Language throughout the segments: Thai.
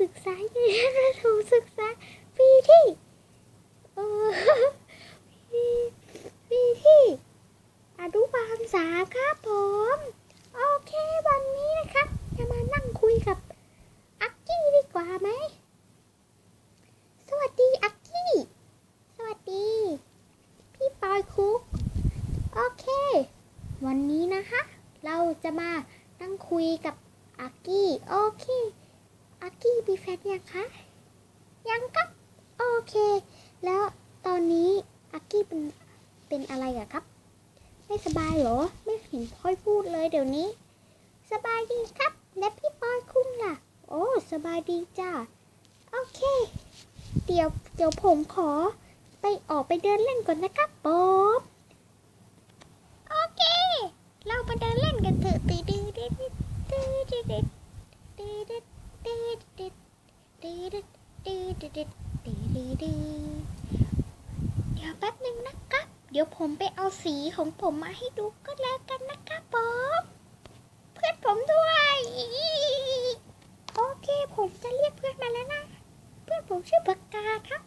ศึกษาอยู่ชั้นประถมศึกษาปีที่เออปีปีที่อนุบาลสาครับผม โอเควันนี้นะคะจะมานั่งคุยกับอักกี้ดีกว่าไหม สวัสดีอักกี้ สวัสดี พี่ปอยคุก โอเค วันนี้นะคะ เราจะมานั่งคุยกับอักกี้ โอเค อักกี้มีแฟนยังคะ ยังครับ โอเค แล้วตอนนี้อักกี้เป็นเป็นอะไรอะครับ ไม่สบายเหรอ ไม่เห็นพลอยพูดเลยเดี๋ยวนี้ สบายดีครับ และพี่ปอยคุณล่ะ โอ้สบายดีจ้าโอเค เดี๋ยวเดี๋ยวผมขอ ไปออกไปเดินเล่นก่อนนะครับผมโดดดีดีดีเดี๋ยวแป๊บหนึ่งนะครับ เดี๋ยวผมไปเอาสีของผมมาให้ดูก็แล้วกันนะครับผมเพื่อนผมด้วย โอเคผมจะเรียกเพื่อนมาแล้วนะ เพื่อนผมชื่อผักกาดครับ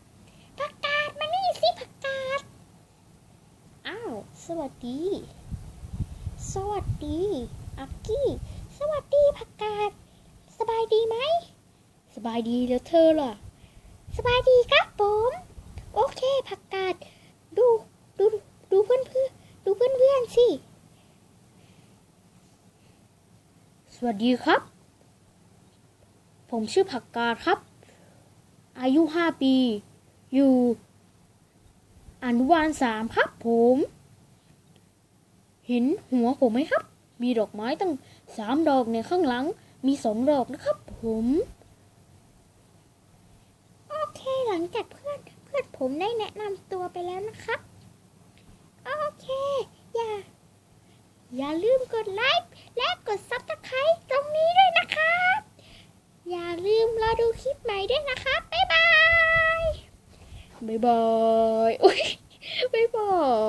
ผักกาดมานี่สิผักกาดอ้าวสวัสดี สวัสดีอักกี้ สวัสดีผักกาดสบายดีไหม สบายดีแล้วเธอล่ะส บายดีครับผม โอเคผักกาด ดูดูดูเพื่อนเพื่อนดูเพื่อนเพื่อนสิ สวัสดีครับ ผมชื่อผักกาดครับ อายุห้าปี อยู่อนุบาลสามครับผม เห็นหัวผมไหมครับ มีดอกไม้ตั้งสามดอกในข้างหลัง มีสองดอกนะครับผม โอเค หลัง จากเพื่อนเพื่อนผมได้แนะนำตัวไปแล้วนะครับโอเค อย่า อย่าลืมกดไลค์และกดซับสไครต์ตรงนี้ด้วยนะครับ อย่าลืมรอดูคลิปใหม่ด้วยนะคะบบ๊ายบายบ๊ายบายอุ้ยบ๊ายบาย